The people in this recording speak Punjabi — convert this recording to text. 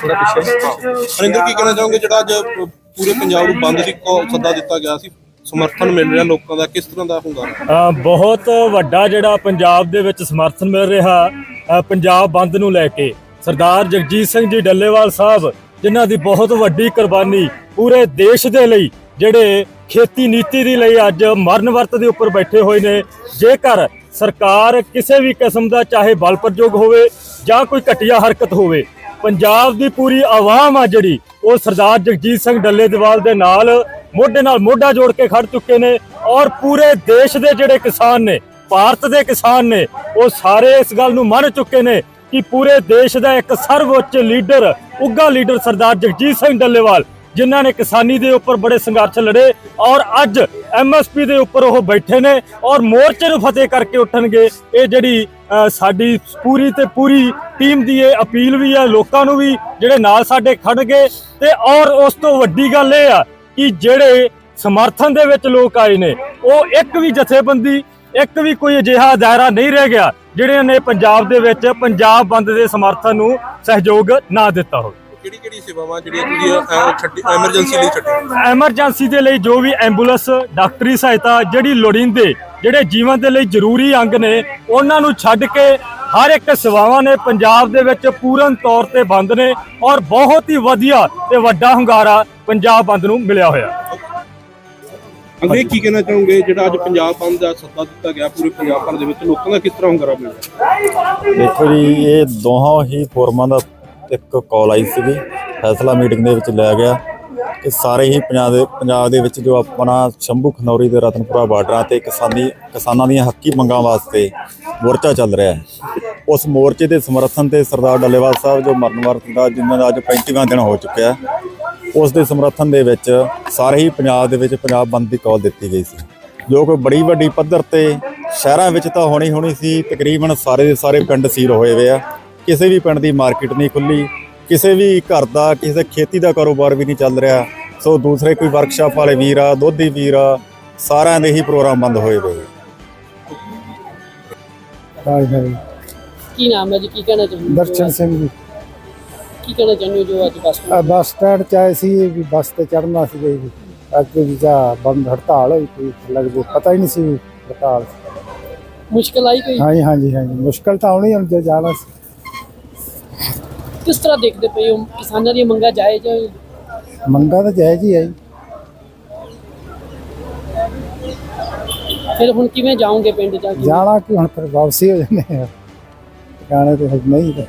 ਥੋੜਾ ਪਿੱਛੇ। ਹਰਿੰਦਰ ਕੀ ਕਹਿਣਾ ਚਾਹੋਗੇ ਜਿਹੜਾ ਅੱਜ ਪੂਰੇ ਪੰਜਾਬ ਨੂੰ ਬੰਦ ਦੀ ਕੋ ਸੱਦਾ ਦਿੱਤਾ ਗਿਆ ਸੀ? ਸਮਰਥਨ ਮਿਲ ਰਿਹਾ ਲੋਕਾਂ ਦਾ ਕਿਸ ਤਰ੍ਹਾਂ ਦਾ ਹੁੰਦਾ? ਅ, ਬਹੁਤ ਵੱਡਾ ਜਿਹੜਾ ਪੰਜਾਬ ਦੇ ਵਿੱਚ ਸਮਰਥਨ ਮਿਲ ਰਿਹਾ ਪੰਜਾਬ ਬੰਦ ਨੂੰ ਲੈ ਕੇ। ਸਰਦਾਰ ਜਗਜੀਤ ਸਿੰਘ ਜੀ ਡੱਲੇਵਾਲ ਸਾਹਿਬ ਜਿਨ੍ਹਾਂ ਦੀ ਬਹੁਤ ਵੱਡੀ ਕੁਰਬਾਨੀ ਪੂਰੇ ਦੇਸ਼ ਦੇ ਲਈ ਜਿਹੜੇ ਖੇਤੀ ਨੀਤੀ ਦੇ ਲਈ ਅੱਜ ਮਰਨ ਵਰਤ ਦੇ ਉੱਪਰ ਬੈਠੇ ਹੋਏ ਨੇ ਜੇਕਰ ਸਰਕਾਰ ਕਿਸੇ ਵੀ ਕਿਸਮ ਦਾ ਚਾਹੇ ਬਲ ਪ੍ਰਯੋਗ ਹੋਵੇ ਜਾਂ ਕੋਈ ਘਟੀਆ ਹਰਕਤ ਹੋਵੇ ਪੰਜਾਬ ਦੀ ਪੂਰੀ ਆਵਾਮ ਆ ਜਿਹੜੀ, ਉਹ ਸਰਦਾਰ ਜਗਜੀਤ ਸਿੰਘ ਡੱਲੇਵਾਲ ਦੇ ਨਾਲ, ਮੋਢੇ ਨਾਲ ਮੋਢਾ ਜੋੜ ਕੇ ਖੜ ਚੁੱਕੇ ਨੇ ਔਰ ਪੂਰੇ ਦੇਸ਼ ਦੇ ਜਿਹੜੇ ਕਿਸਾਨ ਨੇ, ਭਾਰਤ ਦੇ ਕਿਸਾਨ ਨੇ, ਉਹ ਸਾਰੇ ਇਸ ਗੱਲ ਨੂੰ ਮੰਨ ਚੁੱਕੇ ਨੇ ਕਿ ਪੂਰੇ ਦੇਸ਼ ਦਾ ਇੱਕ ਸਰਵਉੱਚ ਲੀਡਰ ਉੱਗਾ ਲੀਡਰ ਸਰਦਾਰ ਜਗਜੀਤ ਸਿੰਘ ਡੱਲੇਵਾਲ ਜਿਨ੍ਹਾਂ ਨੇ ਕਿਸਾਨੀ ਦੇ ਉੱਪਰ ਬੜੇ ਸੰਘਰਸ਼ ਲੜੇ ਔਰ ਅੱਜ ਐਮਐਸਪੀ ਦੇ ਉੱਪਰ ਉਹ ਬੈਠੇ ਨੇ ਔਰ ਮੋਰਚੇ ਨੂੰ ਫਤਿਹ ਕਰਕੇ ਉੱਠਣਗੇ। ਇਹ ਜਿਹੜੀ ਸਾਡੀ ਪੂਰੀ ਤੇ ਪੂਰੀ ਟੀਮ ਦੀ ਇਹ ਅਪੀਲ ਵੀ ਹੈ, ਲੋਕਾਂ ਨੂੰ ਵੀ ਜਿਹੜੇ ਨਾਲ ਸਾਡੇ ਖੜਗੇ ਤੇ ਔਰ ਉਸ ਤੋਂ ਵੱਡੀ ਗੱਲ ਇਹ ਆ ਕਿ ਜਿਹੜੇ ਸਮਰਥਨ ਦੇ ਵਿੱਚ ਲੋਕ ਆਏ ਨੇ, ਉਹ ਇੱਕ ਵੀ ਜਥੇਬੰਦੀ, ਇੱਕ ਵੀ ਕੋਈ ਅਜਿਹਾ ਦਾਇਰਾ ਨਹੀਂ ਰਹਿ ਗਿਆ ਜਿਹੜੇ ਨੇ ਪੰਜਾਬ ਦੇ ਵਿੱਚ ਪੰਜਾਬ ਬੰਦ ਦੇ ਸਮਰਥਨ ਨੂੰ ਸਹਿਯੋਗ ਨਾ ਦਿੱਤਾ ਹੋਵੇ। ਕਿਹੜੀ ਕਿਹੜੀ ਸੇਵਾਵਾਂ ਜਿਹੜੀਆਂ ਤੁਸੀਂ ਛੱਡੀ ਐਮਰਜੈਂਸੀ ਲਈ ਛੱਡੀ? ਐਮਰਜੈਂਸੀ ਦੇ ਲਈ ਜੋ ਵੀ ਐਂਬੂਲੈਂਸ ਡਾਕਟਰੀ ਸਹਾਇਤਾ ਜਿਹੜੀ ਲੋੜੀਂਦੇ ਜਿਹੜੇ ਜੀਵਨ ਦੇ ਲਈ ਜ਼ਰੂਰੀ ਅੰਗ ਨੇ ਉਹਨਾਂ ਨੂੰ ਛੱਡ ਕੇ ਹਰ ਇੱਕ ਸੇਵਾਵਾਂ ਨੇ ਪੰਜਾਬ ਦੇ ਵਿੱਚ ਪੂਰਨ ਤੌਰ ਤੇ ਬੰਦ ਨੇ ਔਰ ਬਹੁਤ ਹੀ ਵਧੀਆ ਤੇ ਵੱਡਾ ਹੁੰਗਾਰਾ ਪੰਜਾਬ ਬੰਦ ਨੂੰ ਮਿਲਿਆ ਹੋਇਆ। ਅੱਗੇ ਕੀ ਕਹਿਣਾ ਚਾਹੋਗੇ? ਜਿਹੜਾ ਅੱਜ ਪੰਜਾਬ ਬੰਦ ਦਾ ਸੱਦਾ ਦਿੱਤਾ ਗਿਆ ਪੂਰੇ ਪੰਜਾਬ ਭਰ ਦੇ ਵਿੱਚ ਲੋਕਾਂ ਦਾ ਕਿਸ ਤਰ੍ਹਾਂ ਹੁੰਗਾਰਾ ਮਿਲ ਰਿਹਾ ਦੇਖੋ ਜੀ ਇਹ ਦੋਹਾਂ ਹੀ ਫੋਰਮਾਂ ਦਾ ਇੱਕ ਕਾਲ ਆਈ ਸੀਗੀ, ਫੈਸਲਾ ਮੀਟਿੰਗ ਦੇ ਵਿੱਚ ਲਿਆ ਗਿਆ ਕਿ ਸਾਰੇ ਹੀ ਪੰਜਾਬ ਦੇ ਪੰਜਾਬ ਦੇ ਵਿੱਚ ਜੋ ਆਪਣਾ ਸ਼ੰਭੂ ਖਨੌਰੀ ਦੇ ਰਤਨਪੁਰਾ ਬਾਰਡਰਾਂ ਤੇ ਕਿਸਾਨੀ ਕਿਸਾਨਾਂ ਦੀਆਂ ਹੱਕੀ ਮੰਗਾਂ ਵਾਸਤੇ ਮੋਰਚਾ ਚੱਲ ਰਿਹਾ ਹੈ। ਉਸ ਮੋਰਚੇ ਦੇ ਸਮਰਥਨ ਤੇ ਸਰਦਾਰ ਡੱਲੇਵਾਲ ਸਾਹਿਬ ਜੋ ਮਰਨ ਵਰਤ ਦਾ ਜਿਨ੍ਹਾਂ ਦਾ ਅੱਜ 35ਵਾਂ ਦਿਨ ਹੋ ਚੁੱਕਿਆ ਉਸ ਦੇ ਸਮਰਥਨ ਦੇ ਵਿੱਚ ਸਾਰੇ ਹੀ ਪੰਜਾਬ ਦੇ ਵਿੱਚ ਪੰਜਾਬ ਬੰਦ ਦੀ ਕਾਲ ਦਿੱਤੀ ਗਈ ਸੀ। ਜੋ ਕੋਈ ਬੜੀ ਵੱਡੀ ਪੱਧਰ ਤੇ ਸ਼ਹਿਰਾਂ ਵਿੱਚ ਤਾਂ ਹੋਣੀ ਹੋਣੀ ਸੀ, ਤਕਰੀਬਨ ਸਾਰੇ ਦੇ ਸਾਰੇ ਪਿੰਡ ਸੀਲ ਹੋਏ ਹੋਏ ਆ। ਕਿਸੇ ਵੀ ਪਿੰਡ ਦੀ ਮਾਰਕੀਟ ਨਹੀਂ ਖੁੱਲੀ ਕਿਸੇ ਵੀ ਘਰ ਦਾ ਕਿਸੇ ਖੇਤੀ ਦਾ ਕਾਰੋਬਾਰ ਵੀ ਨਹੀਂ ਚੱਲ ਰਿਹਾ। ਸੋ ਦੂਸਰੇ ਕੋਈ ਵਰਕਸ਼ਾਪ ਵਾਲੇ ਵੀਰ ਆ ਦੁੱਧੀ ਵੀਰ ਆ ਸਾਰਿਆਂ ਦੇ ਹੀ ਪ੍ਰੋਗਰਾਮ ਬੰਦ ਹੋਏ ਹੋਏ ਕੀ ਨਾਮ ਹੈ ਜੀ? ਕੀ ਕਹਿਣਾ ਚਾਹੁੰਦੇ ਹੋ? ਦਰਸ਼ਨ ਸਿੰਘ ਜੀ। ਕੀ ਕਹਿਣਾ ਚਾਹੁੰਦੇ ਹੋ ਜੋ ਅੱਜ ਬੱਸ ਸਟੈਂਡ ਚ ਆਏ ਸੀ ਵੀ ਬੱਸ ਤੇ ਚੜਨਾ ਸੀ ਜੀ ਅੱਗੇ ਵੀ ਜਾ ਬੰਦ ਹੜਤਾਲ ਹੋਈ ਕੋਈ ਲੱਗਦੇ ਪਤਾ ਹੀ ਨਹੀਂ ਸੀ ਹੜਤਾਲ। ਮੁਸ਼ਕਲ ਆਈ ਕੋਈ? ਹਾਂਜੀ ਹਾਂਜੀ ਹਾਂਜੀ। ਮੁਸ਼ਕਲ ਤਾਂ ਆਉਣੀ ਹੁਣ ਜੇ ਜਾਣਾ ਸੀ। ਕਿਸ ਤਰ੍ਹਾਂ ਦੇਖਦੇ ਪਏ ਹੋ? ਕਿਸਾਨਾਂ ਦੀਆਂ ਮੰਗਾਂ ਜਾਇਜ਼ ਹੈ ਮੰਗਾ ਤਾਂ ਜਾਇਜ਼ ਹੀ ਹੈ ਜੀ। ਫਿਰ ਹੁਣ ਕਿਵੇਂ ਜਾਓਗੇ ਪਿੰਡ ਜਾ ਕੇ? ਜਾਣਾ ਕਿ ਹੁਣ ਫਿਰ ਵਾਪਸੀ ਹੋ ਜਾਂਦੇ ਆ। ਟਿਕਾਣੇ ਤੇ ਨਹੀਂ ਤੇ।